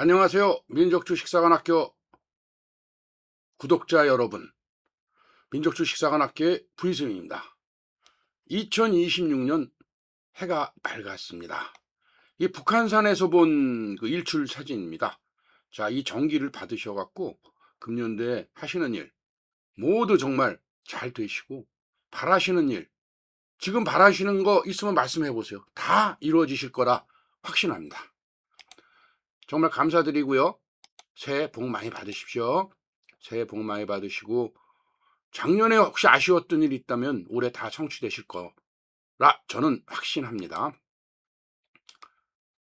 안녕하세요. 민족주식사관학교 구독자 여러분. 민족주식사관학교의 부이승입니다. 2026년 해가 밝았습니다. 이 북한산에서 본 그 일출 사진입니다. 자, 이 전기를 받으셔갖고 금년도에 하시는 일 모두 정말 잘 되시고 바라시는 일 지금 바라시는 거 있으면 말씀해 보세요. 다 이루어지실 거라 확신합니다. 정말 감사드리고요. 새해 복 많이 받으십시오. 새해 복 많이 받으시고 작년에 혹시 아쉬웠던 일 있다면 올해 다 성취되실 거라 저는 확신합니다.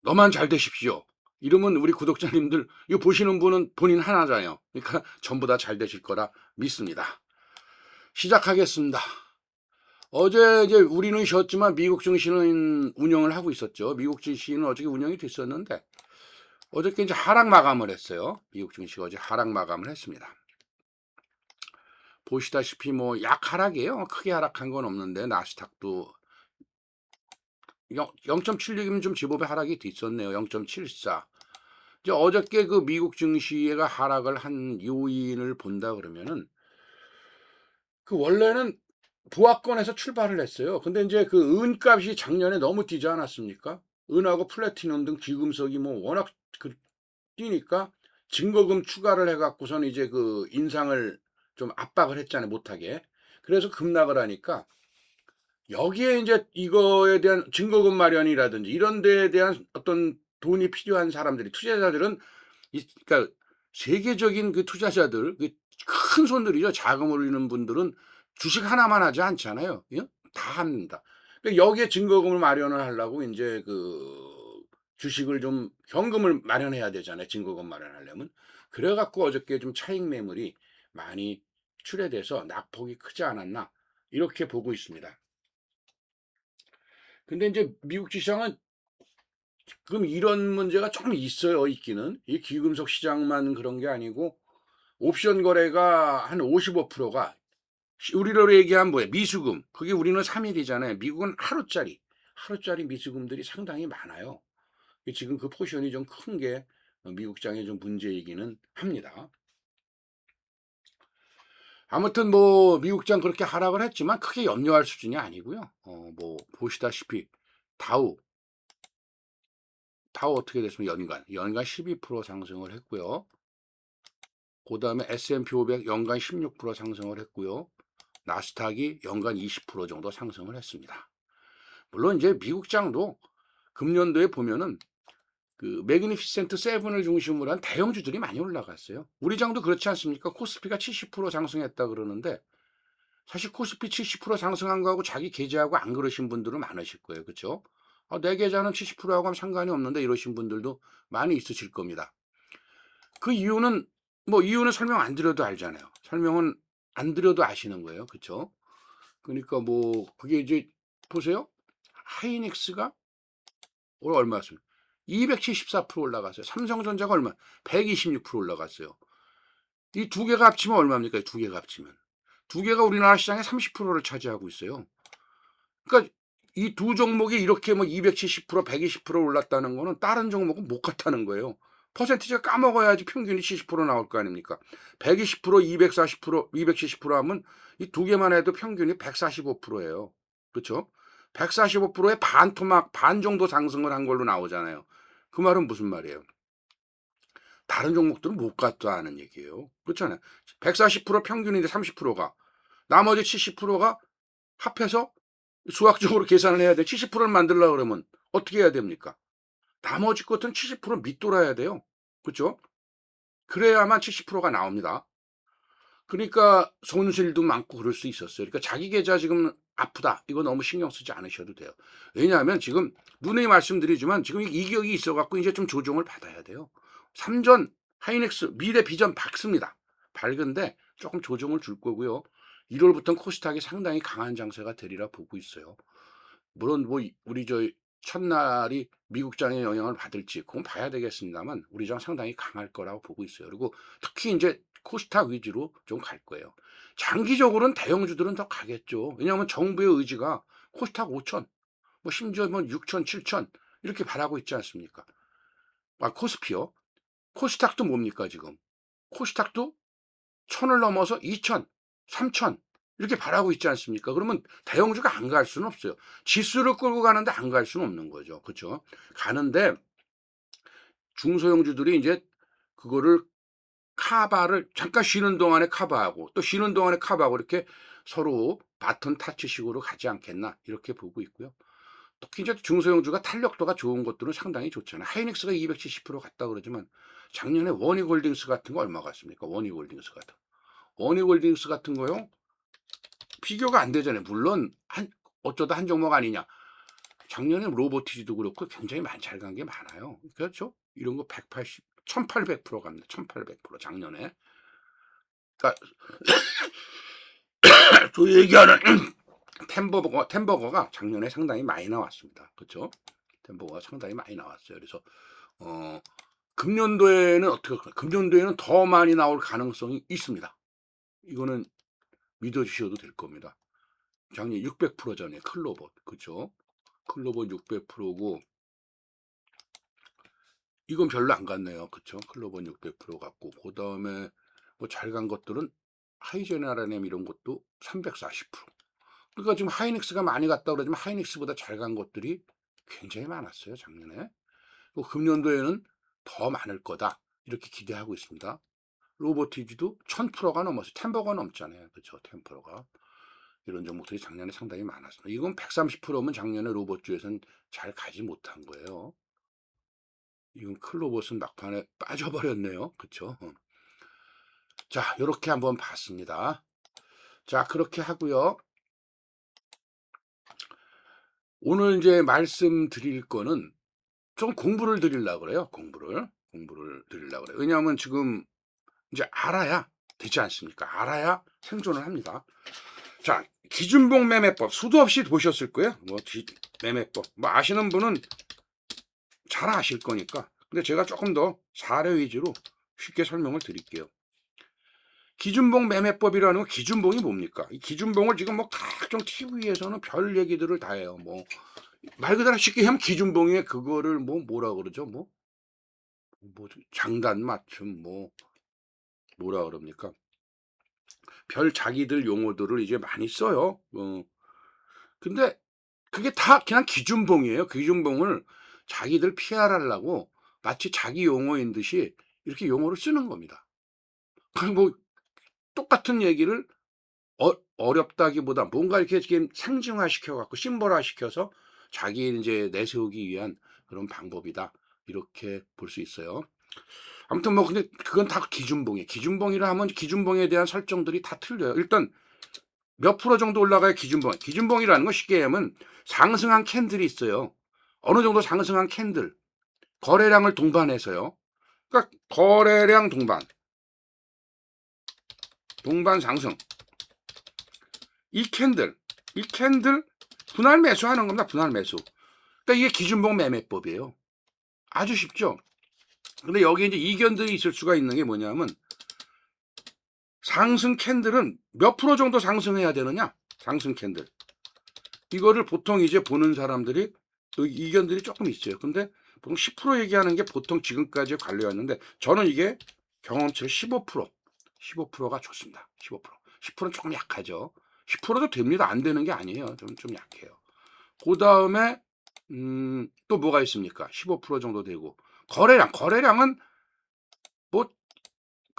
너만 잘 되십시오. 이러면 우리 구독자님들 이거 보시는 분은 본인 하나잖아요. 그러니까 전부 다 잘 되실 거라 믿습니다. 시작하겠습니다. 어제 이제 우리는 쉬었지만 미국 증시는 운영을 하고 있었죠. 미국 증시는 어저께 운영이 됐었는데 어저께 이제 하락 마감을 했어요. 미국 증시가 어제 하락 마감을 했습니다. 보시다시피 뭐 약 하락이에요. 크게 하락한 건 없는데 나스닥도 0.76이면 좀 제법의 하락이 있었네요. 0.74. 이제 어저께 그 미국 증시가 하락을 한 요인을 본다 그러면은 그 원래는 부하권에서 출발을 했어요. 근데 이제 그 은값이 작년에 너무 뛰지 않았습니까? 은하고 플래티넘 등 귀금속이 뭐 워낙 그 뛰니까 증거금 추가를 해갖고선 이제 그 인상을 좀 압박을 했잖아요. 못하게. 그래서 급락을 하니까 여기에 이제 이거에 대한 증거금 마련이라든지 이런 데에 대한 어떤 돈이 필요한 사람들이 투자자들은 이, 그러니까 세계적인 그 투자자들 그 큰 손들이죠. 자금을 올리는 분들은 주식 하나만 하지 않잖아요. 예? 다 합니다. 그러니까 여기에 증거금을 마련을 하려고 이제 그 주식을 좀 현금을 마련해야 되잖아요. 증거금 마련하려면. 그래갖고 어저께 좀 차익 매물이 많이 출해돼서 낙폭이 크지 않았나 이렇게 보고 있습니다. 근데 이제 미국 시장은 지금 이런 문제가 조금 있어요. 있기는 이 귀금속 시장만 그런 게 아니고 옵션 거래가 한 55%가 우리로 얘기하면 뭐예요? 미수금. 그게 우리는 3일이잖아요. 미국은 하루짜리. 하루짜리 미수금들이 상당히 많아요. 지금 그 포션이 좀 큰 게 미국 장에 좀 문제이기는 합니다. 아무튼 뭐 미국장 그렇게 하락을 했지만 크게 염려할 수준이 아니고요. 어 뭐 보시다시피 다우 다우 어떻게 됐습니까? 연간 연간 12% 상승을 했고요. 그 다음에 S&P 500 연간 16% 상승을 했고요. 나스닥이 연간 20% 정도 상승을 했습니다. 물론 이제 미국장도 금년도에 보면은 그 매그니피센트 세븐을 중심으로 한 대형주들이 많이 올라갔어요. 우리 장도 그렇지 않습니까? 코스피가 70% 상승했다 그러는데 사실 코스피 70% 상승한 거하고 자기 계좌하고 안 그러신 분들은 많으실 거예요. 그렇죠? 아, 내 계좌는 70%하고 상관이 없는데 이러신 분들도 많이 있으실 겁니다. 그 이유는 뭐 이유는 설명 안 드려도 알잖아요. 설명은 안 드려도 아시는 거예요. 그렇죠? 그러니까 뭐 그게 이제 보세요. 하이닉스가 올 얼마였습니까? 274% 올라갔어요. 삼성전자가 얼마? 126% 올라갔어요. 이 두 개가 합치면 얼마입니까? 두 개가 합치면. 두 개가 우리나라 시장의 30%를 차지하고 있어요. 그러니까 이 두 종목이 이렇게 뭐 270%, 120% 올랐다는 거는 다른 종목은 못 갔다는 거예요. 퍼센티지가 까먹어야지 평균이 70% 나올 거 아닙니까? 120%, 240%, 270% 하면 이 두 개만 해도 평균이 145%예요. 그렇죠? 145%의 반 토막, 반 정도 상승을 한 걸로 나오잖아요. 그 말은 무슨 말이에요? 다른 종목들은 못 갔다는 얘기예요. 그렇잖아요. 140% 평균인데 30%가 나머지 70%가 합해서 수학적으로 계산을 해야 돼. 70%를 만들려고 그러면 어떻게 해야 됩니까? 나머지 것들은 70% 밑돌아야 돼요. 그렇죠? 그래야만 70%가 나옵니다. 그러니까 손실도 많고 그럴 수 있었어요. 그러니까 자기 계좌 지금 아프다. 이거 너무 신경 쓰지 않으셔도 돼요. 왜냐하면 지금 누누이 말씀드리지만 지금 이 기억이 있어갖고 이제 좀 조정을 받아야 돼요. 삼전 하이넥스 미래 비전 밝습니다. 밝은데 조금 조정을 줄 거고요. 1월부터는 코스닥이 상당히 강한 장세가 되리라 보고 있어요. 물론 뭐 우리 저 첫날이 미국장의 영향을 받을지 그건 봐야 되겠습니다만 우리 장 상당히 강할 거라고 보고 있어요. 그리고 특히 이제 코스닥 위주로 좀 갈 거예요. 장기적으로는 대형주들은 더 가겠죠. 왜냐하면 정부의 의지가 코스닥 5천, 뭐 심지어 뭐 6천, 7천 이렇게 바라고 있지 않습니까? 아, 코스피요. 코스닥도 뭡니까 지금? 코스닥도 천을 넘어서 2천, 3천 이렇게 바라고 있지 않습니까? 그러면 대형주가 안 갈 수는 없어요. 지수를 끌고 가는데 안 갈 수는 없는 거죠. 그렇죠? 가는데 중소형주들이 이제 그거를 카바를 잠깐 쉬는 동안에 카바하고 또 쉬는 동안에 카바하고 이렇게 서로 바톤 타치식으로 가지 않겠나 이렇게 보고 있고요. 특히 이제 중소형주가 탄력도가 좋은 것들은 상당히 좋잖아요. 하이닉스가 270% 갔다 그러지만 작년에 원익홀딩스 같은 거 얼마 갔습니까? 원익홀딩스 같은 거. 원익홀딩스 같은 거요. 비교가 안 되잖아요. 물론 한 어쩌다 한 종목 아니냐. 작년에 로보티지도 그렇고 굉장히 잘 간 게 많아요. 그렇죠? 이런 거 180, 1800% 갑니다. 1800% 작년에. 그러니까 저 얘기하는 템버거, 템버거가 작년에 상당히 많이 나왔습니다. 그렇죠? 템버거가 상당히 많이 나왔어요. 그래서 어, 금년도에는 어떻게? 금년도에는 더 많이 나올 가능성이 있습니다. 이거는 믿어 주셔도 될 겁니다. 작년 600%잖아요. 클로봇. 그죠? 클로봇 600%고, 이건 별로 안 갔네요. 그쵸? 클로봇 600% 갔고, 그 다음에 뭐 잘 간 것들은 하이제나라넴 이런 것도 340%. 그러니까 지금 하이닉스가 많이 갔다 그러지만 하이닉스보다 잘 간 것들이 굉장히 많았어요. 작년에. 그 금년도에는 더 많을 거다. 이렇게 기대하고 있습니다. 로보티지도 1000%가 넘었어요. 템버가 넘잖아요. 그렇죠. 템퍼가. 이런 종목들이 작년에 상당히 많았습니다. 이건 130%면 작년에 로봇주에서는 잘 가지 못한 거예요. 이건 클로봇은 막판에 빠져버렸네요. 그렇죠. 자, 이렇게 한번 봤습니다. 자, 그렇게 하고요. 오늘 이제 말씀드릴 거는 좀 공부를 드리려고 그래요. 공부를. 공부를 드리려고 그래요. 왜냐하면 지금 이제 알아야 되지 않습니까? 알아야 생존을 합니다. 자, 기준봉 매매법 수도 없이 보셨을 거예요. 뭐 기- 매매법 뭐 아시는 분은 잘 아실 거니까. 근데 제가 조금 더 사례 위주로 쉽게 설명을 드릴게요. 기준봉 매매법이라는 건 기준봉이 뭡니까? 이 기준봉을 지금 뭐 각종 TV에서는 별 얘기들을 다 해요. 뭐 말 그대로 쉽게 하면 기준봉에 그거를 뭐 뭐라 그러죠? 뭐, 뭐 장단 맞춤 뭐 뭐라 그럽니까? 별 자기들 용어들을 이제 많이 써요. 어. 근데 그게 다 그냥 기준봉이에요. 기준봉을 자기들 피하려고 마치 자기 용어인 듯이 이렇게 용어를 쓰는 겁니다. 그뭐 똑같은 얘기를 어, 어렵다기보다 뭔가 이렇게 지금 상징화 시켜갖고 심벌화 시켜서 자기 이제 내세우기 위한 그런 방법이다. 이렇게 볼 수 있어요. 아무튼 뭐 근데 그건 다 기준봉이에요. 기준봉이라 하면 기준봉에 대한 설정들이 다 틀려요. 일단 몇 프로 정도 올라가야 기준봉. 기준봉이라는 건 쉽게 하면 상승한 캔들이 있어요. 어느 정도 상승한 캔들. 거래량을 동반해서요. 그러니까 거래량 동반. 동반 상승. 이 캔들, 이 캔들 분할 매수하는 겁니다. 분할 매수. 그러니까 이게 기준봉 매매법이에요. 아주 쉽죠. 근데 여기 이제 이견들이 있을 수가 있는 게 뭐냐면 상승 캔들은 몇 프로 정도 상승해야 되느냐? 상승 캔들. 이거를 보통 이제 보는 사람들이 또 이견들이 조금 있어요. 근데 보통 10% 얘기하는 게 보통 지금까지 관례였는데 저는 이게 경험치를 15% 15%가 좋습니다. 15%. 10%는 조금 약하죠. 10%도 됩니다. 안 되는 게 아니에요. 좀, 좀 약해요. 그 다음에, 음, 또 뭐가 있습니까? 15% 정도 되고. 거래량, 거래량은 뭐,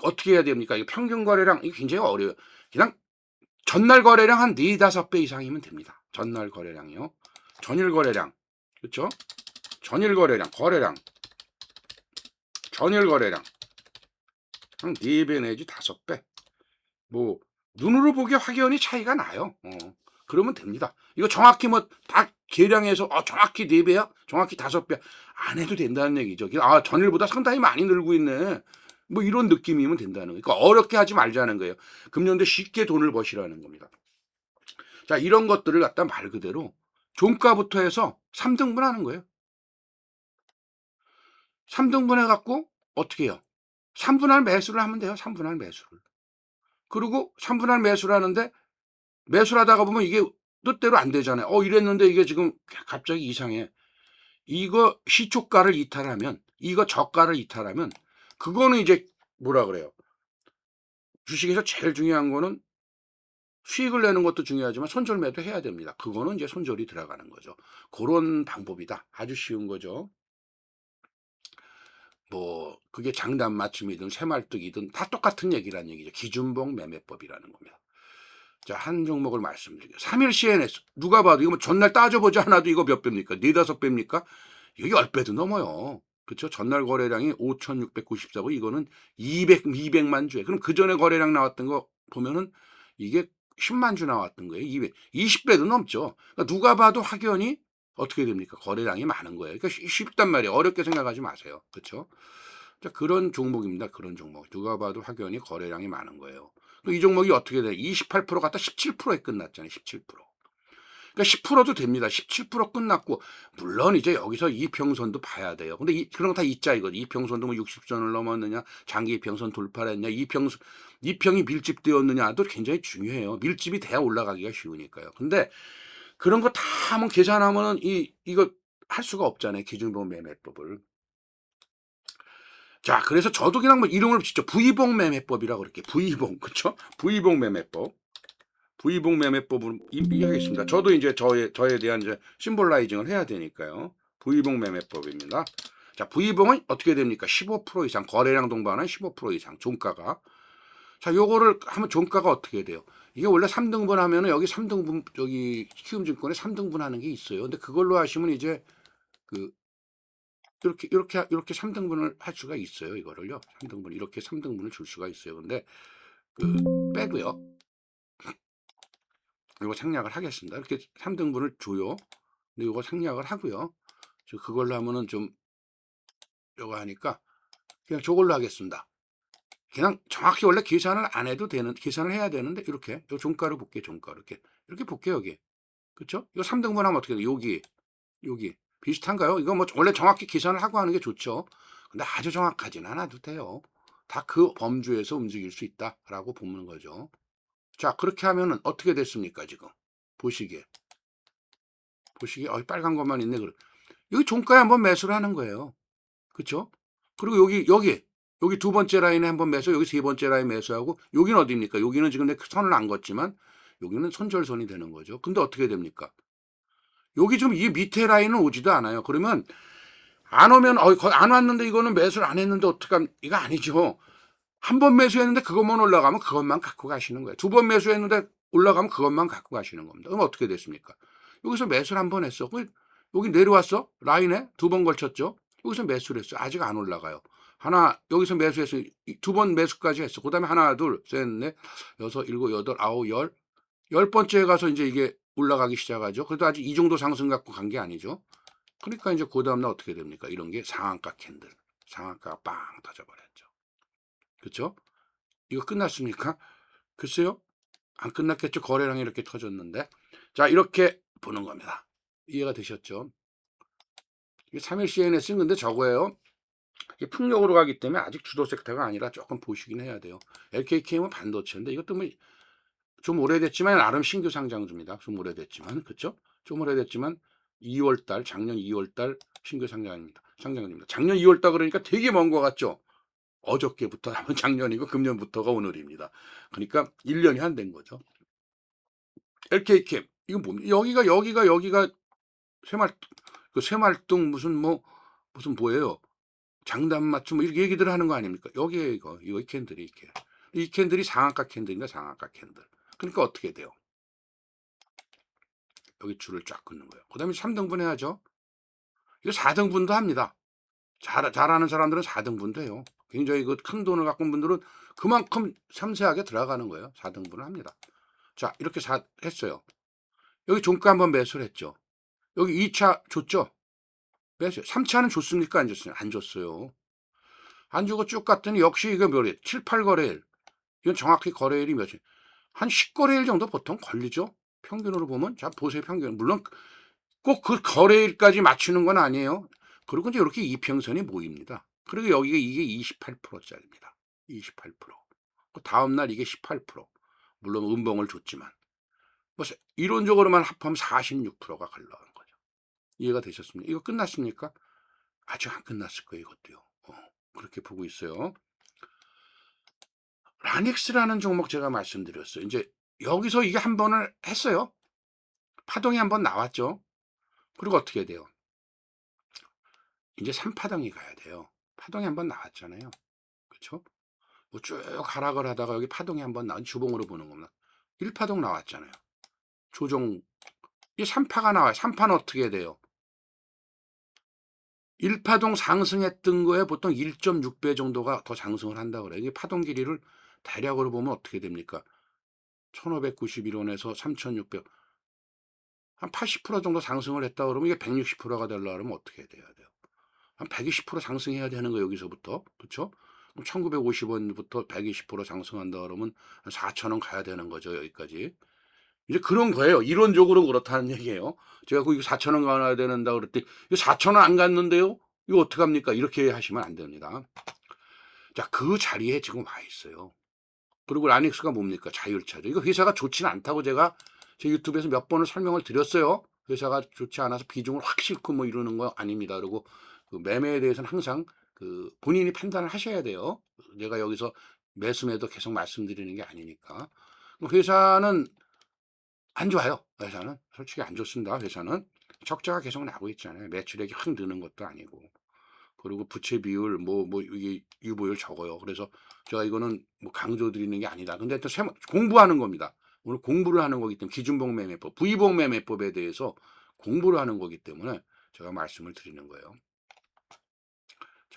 어떻게 해야 됩니까? 이게 평균 거래량, 이게 굉장히 어려워요. 그냥 전날 거래량 한 4, 5배 이상이면 됩니다. 전날 거래량이요. 전일 거래량. 그렇죠? 전일 거래량, 거래량. 전일 거래량. 한 4배 내지 5배. 뭐, 눈으로 보기 확연히 차이가 나요. 어, 그러면 됩니다. 이거 정확히 뭐 다 계량해서 어, 정확히 4배야? 정확히 5배? 안 해도 된다는 얘기죠. 아, 전일보다 상당히 많이 늘고 있네. 뭐 이런 느낌이면 된다는 거예요. 그러니까 어렵게 하지 말자는 거예요. 금년도 쉽게 돈을 버시라는 겁니다. 자, 이런 것들을 갖다 말 그대로 종가부터 해서 3등분 하는 거예요. 3등분 해갖고 어떻게 해요? 3분할 매수를 하면 돼요. 3분할 매수를. 그리고 3분할 매수를 하는데 매수를 하다가 보면 이게 뜻대로 안 되잖아요. 어, 이랬는데 이게 지금 갑자기 이상해. 이거 시초가를 이탈하면, 이거 저가를 이탈하면 그거는 이제 뭐라 그래요? 주식에서 제일 중요한 거는 수익을 내는 것도 중요하지만 손절매도 해야 됩니다. 그거는 이제 손절이 들어가는 거죠. 그런 방법이다. 아주 쉬운 거죠. 뭐 그게 장단 맞춤이든 새말뚝이든 다 똑같은 얘기란 얘기죠. 기준봉 매매법이라는 겁니다. 자, 한 종목을 말씀드릴게요. 3일 CNS. 누가 봐도 이거 뭐 전날 따져보지 않아도 이거 몇 배입니까? 네다섯 배입니까? 여기 10배도 넘어요. 그렇죠? 전날 거래량이 5,694고 이거는 200, 200만 주에. 그럼 그 전에 거래량 나왔던 거 보면은 이게 10만 주 나왔던 거예요. 200, 20배도 넘죠. 그러니까 누가 봐도 확연히 어떻게 됩니까? 거래량이 많은 거예요. 그러니까 쉽- 쉽단 말이에요. 어렵게 생각하지 마세요. 그렇죠? 자, 그런 종목입니다. 그런 종목. 누가 봐도 확연히 거래량이 많은 거예요. 그이 종목이 어떻게 돼? 28% 갔다 17%에 끝났잖아요. 17%. 그러니까 10%도 됩니다. 17% 끝났고 물론 이제 여기서 이평선도 봐야 돼요. 근데 이, 그런 거다 있자 이거. 이평선도 뭐 60선을 넘었느냐, 장기 이평선 돌파를 했냐, 이평 이평이 밀집되었느냐도 굉장히 중요해요. 밀집이 돼야 올라가기가 쉬우니까요. 근데 그런 거다 하면 계산하면은 이 이거 할 수가 없잖아요. 기준봉 매매법을. 자, 그래서 저도 그냥 뭐 이름을 짓죠. V봉 매매법이라고 그럴게요. V봉, 그쵸? V봉 매매법. V봉 매매법을 이야기했습니다. 저도 이제 저에, 저에 대한 이제 심볼라이징을 해야 되니까요. V봉 매매법입니다. 자, V봉은 어떻게 됩니까? 15% 이상, 거래량 동반한 15% 이상, 종가가. 자, 요거를 하면 종가가 어떻게 돼요? 이게 원래 3등분 하면은 여기 3등분, 여기 키움증권에 3등분 하는 게 있어요. 근데 그걸로 하시면 이제 그 이렇게 이렇게 이렇게 3등분을 할 수가 있어요. 이거를요. 3등분 이렇게 3등분을 줄 수가 있어요. 근데 그 빼고요. 이거 생략을 하겠습니다. 이렇게 3등분을 줘요. 근데 이거 생략을 하고요. 저 그걸로 하면은 좀 이거 하니까 그냥 저걸로 하겠습니다. 그냥 정확히 원래 계산을 안 해도 되는 계산을 해야 되는데 이렇게 요 종가를 볼게요. 종가 이렇게 이렇게 볼게요. 여기 그렇죠? 이거 3등분 하면 어떻게 돼? 여기 여기 비슷한가요? 이거 뭐 원래 정확히 계산을 하고 하는 게 좋죠. 근데 아주 정확하지는 않아도 돼요. 다 그 범주에서 움직일 수 있다라고 보는 거죠. 자, 그렇게 하면은 어떻게 됐습니까, 지금? 보시기에. 보시기에, 어, 빨간 것만 있네. 그래. 여기 종가에 한번 매수를 하는 거예요. 그쵸? 그리고 여기, 여기, 여기 두 번째 라인에 한번 매수, 여기 세 번째 라인 매수하고, 여기는 어디입니까? 여기는 지금 내 선을 안 걷지만, 여기는 손절선이 되는 거죠. 근데 어떻게 됩니까? 여기 좀이 밑에 라인은 오지도 않아요. 그러면 안 오면 어, 거의 안 왔는데 이거는 매수를 안 했는데 어떡함 이거 아니죠. 한 번 매수했는데 그것만 올라가면 그것만 갖고 가시는 거예요. 두 번 매수했는데 올라가면 그것만 갖고 가시는 겁니다. 그럼 어떻게 됐습니까? 여기서 매수를 한 번 했어. 그 여기 내려왔어. 라인에 두 번 걸쳤죠. 여기서 매수를 했어. 아직 안 올라가요. 하나 여기서 매수해서 두번 매수까지 했어. 그 다음에 하나 둘셋넷 여섯 일곱 여덟 아홉 열 열 번째에 가서 이제 이게 올라가기 시작하죠. 그래도 아직 이 정도 상승 갖고 간 게 아니죠. 그러니까 이제 그 다음날 어떻게 됩니까? 이런 게 상한가 캔들. 상한가가 빵 터져버렸죠. 그렇죠? 이거 끝났습니까? 글쎄요. 안 끝났겠죠. 거래량이 이렇게 터졌는데. 자, 이렇게 보는 겁니다. 이해가 되셨죠? 이게 3일 CNS는 근데 저거예요. 이게 풍력으로 가기 때문에 아직 주도 섹터가 아니라 조금 보시긴 해야 돼요. LKKM은 반도체인데 이것도 뭐 좀 오래됐지만 나름 신규 상장주입니다. 좀 오래됐지만 그렇죠? 좀 오래됐지만 2월달 작년 2월달 신규 상장입니다. 상장입니다. 작년 2월달 그러니까 되게 먼것 같죠? 어저께부터 하면 작년이고 금년부터가 오늘입니다. 그러니까 1년이 안된 거죠. LK캠 이건 뭡니까? 여기가 여기가 여기가 새말 그 새말뚱 무슨 뭐 무슨 뭐예요? 장단 맞춤 뭐 이렇게 얘기들 하는 거 아닙니까? 여기에 이거 이거 이 캔들이 이렇게 이 캔들이 상한가 캔들인가 상한가 캔들. 그러니까 어떻게 돼요? 여기 줄을 쫙 긋는 거예요. 그 다음에 3등분 해야죠. 이거 4등분도 합니다. 잘, 잘하는 사람들은 4등분도 해요. 굉장히 그 큰 돈을 갖고 온 분들은 그만큼 섬세하게 들어가는 거예요. 4등분을 합니다. 자, 이렇게 사, 했어요. 여기 종가 한번 매수를 했죠. 여기 2차 줬죠? 매수. 3차는 줬습니까? 안 줬어요? 안 줬어요. 안 주고 쭉 갔더니 역시 이거 몇일? 7, 8거래일. 이건 정확히 거래일이 몇일? 한 10거래일 정도 보통 걸리죠? 평균으로 보면. 자, 보세요, 평균. 물론 꼭 그 거래일까지 맞추는 건 아니에요. 그리고 이제 이렇게 이평선이 모입니다. 그리고 여기가 이게 28%짜리입니다. 28%. 그 다음 날 이게 18%. 물론 음봉을 줬지만. 뭐 이론적으로만 합하면 46%가 걸러간 거죠. 이해가 되셨습니까? 이거 끝났습니까? 아직 안 끝났을 거예요, 이것도요. 어, 그렇게 보고 있어요. 라닉스라는 종목 제가 말씀드렸어요. 이제 여기서 이게 한 번을 했어요. 파동이 한 번 나왔죠. 그리고 어떻게 돼요? 이제 3파동이 가야 돼요. 파동이 한번 나왔잖아요. 그렇죠? 뭐 쭉 하락을 하다가 여기 파동이 한번 나온 주봉으로 보는 겁니다. 1파동 나왔잖아요. 조정 이 3파가 나와요. 3파는 어떻게 돼요? 1파동 상승했던 거에 보통 1.6배 정도가 더 상승을 한다 그래요. 이게 파동 길이를 대략으로 보면 어떻게 됩니까? 1591원에서 3600. 한 80% 정도 상승을 했다 그러면 이게 160%가 되려 그러면 어떻게 돼야 돼요? 한 120% 상승해야 되는 거 여기서부터. 그렇죠? 1950원부터 120% 상승한다 그러면 한 4,000원 가야 되는 거죠, 여기까지. 이제 그런 거예요. 이론적으로 그렇다는 얘기예요. 제가 그 4,000원 가야 된다 그랬더니 이거 4,000원 안 갔는데요? 이거 어떡합니까? 이렇게 하시면 안 됩니다. 자, 그 자리에 지금 와 있어요. 그리고 라닉스가 뭡니까? 자율차죠. 이거 회사가 좋지는 않다고 제가 제 유튜브에서 몇 번을 설명을 드렸어요. 회사가 좋지 않아서 비중을 확 싣고 뭐 이러는 거 아닙니다. 그리고 그 매매에 대해서는 항상 그 본인이 판단을 하셔야 돼요. 내가 여기서 매수매도 계속 말씀드리는 게 아니니까. 회사는 안 좋아요. 회사는 솔직히 안 좋습니다. 회사는 적자가 계속 나고 있잖아요. 매출액이 확 느는 것도 아니고. 그리고 부채 비율 뭐뭐 이게 유보율 적어요. 그래서 제가 이거는 뭐 강조 드리는 게 아니다. 근데 또 공부하는 겁니다. 오늘 공부를 하는 거기 때문에 기준봉 매매법, 부의봉 매매법에 대해서 공부를 하는 거기 때문에 제가 말씀을 드리는 거예요.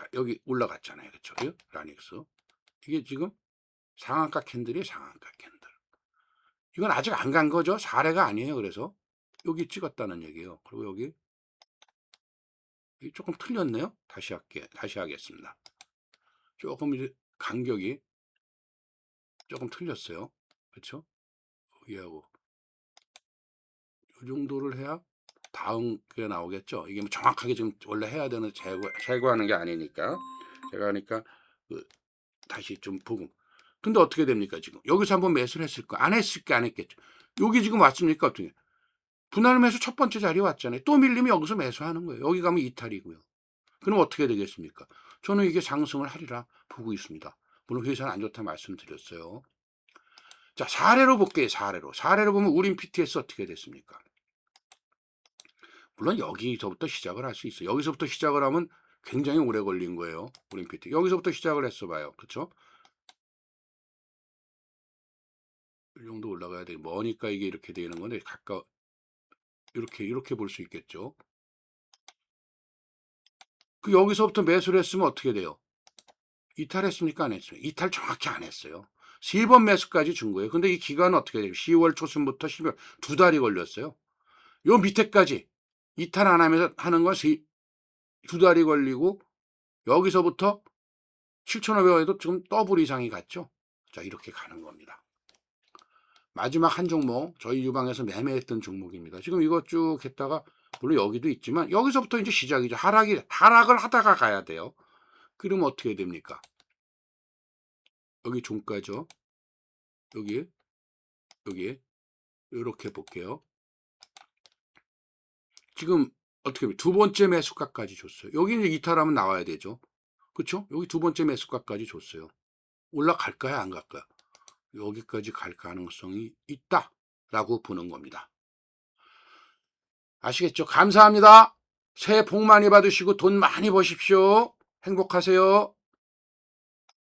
자, 여기 올라갔잖아요. 그렇죠? 라닉스. 이게 지금 상한가 캔들이 상한가 캔들. 이건 아직 안 간 거죠. 사례가 아니에요. 그래서 여기 찍었다는 얘기예요. 그리고 여기 조금 틀렸네요. 다시 할게 다시 하겠습니다. 조금 이제 간격이 조금 틀렸어요. 그렇죠? 여기하고 이 정도를 해야 다음 게 나오겠죠. 이게 뭐 정확하게 지금 원래 해야 되는 제거 제거하는 게 아니니까 제가 하니까 그 다시 좀 보고. 근데 어떻게 됩니까 지금 여기서 한번 매수를 했을 거안 했을 게안 했겠죠. 여기 지금 왔습니까 어떻게? 분할 매수 첫 번째 자리 왔잖아요. 또 밀리면 여기서 매수하는 거예요. 여기 가면 이탈이고요. 그럼 어떻게 되겠습니까? 저는 이게 상승을 하리라 보고 있습니다. 물론 회사는 안 좋다 말씀드렸어요. 자, 사례로 볼게요. 사례로. 사례로 보면 우린 PTS 어떻게 됐습니까? 물론 여기서부터 시작을 할 수 있어요. 여기서부터 시작을 하면 굉장히 오래 걸린 거예요. PT. 여기서부터 시작을 했어 봐요. 그렇죠? 이 정도 올라가야 돼. 머니까 이게 이렇게 되는 건데 가까 이렇게 이렇게 볼 수 있겠죠. 그 여기서부터 매수를 했으면 어떻게 돼요? 이탈했습니까? 안 했어요? 이탈 정확히 안 했어요. 세 번 매수까지 준 거예요. 근데 이 기간은 어떻게 돼요? 10월 초순부터 12월 두 달이 걸렸어요. 요 밑에까지 이탈 안 하면서 하는 건 두 달이 걸리고 여기서부터 7,500원에도 지금 더블 이상이 갔죠. 자, 이렇게 가는 겁니다. 마지막 한 종목 저희 유방에서 매매했던 종목입니다. 지금 이것 쭉 했다가 물론 여기도 있지만 여기서부터 이제 시작이죠. 하락이 하락을 하다가 가야 돼요. 그러면 어떻게 됩니까? 여기 종가죠. 여기 여기 이렇게 볼게요. 지금 어떻게 보면 두 번째 매수가까지 줬어요. 여기 이제 이탈하면 나와야 되죠. 그렇죠? 여기 두 번째 매수가까지 줬어요. 올라갈까요? 안 갈까요? 여기까지 갈 가능성이 있다라고 보는 겁니다. 아시겠죠? 감사합니다. 새해 복 많이 받으시고 돈 많이 버십시오. 행복하세요.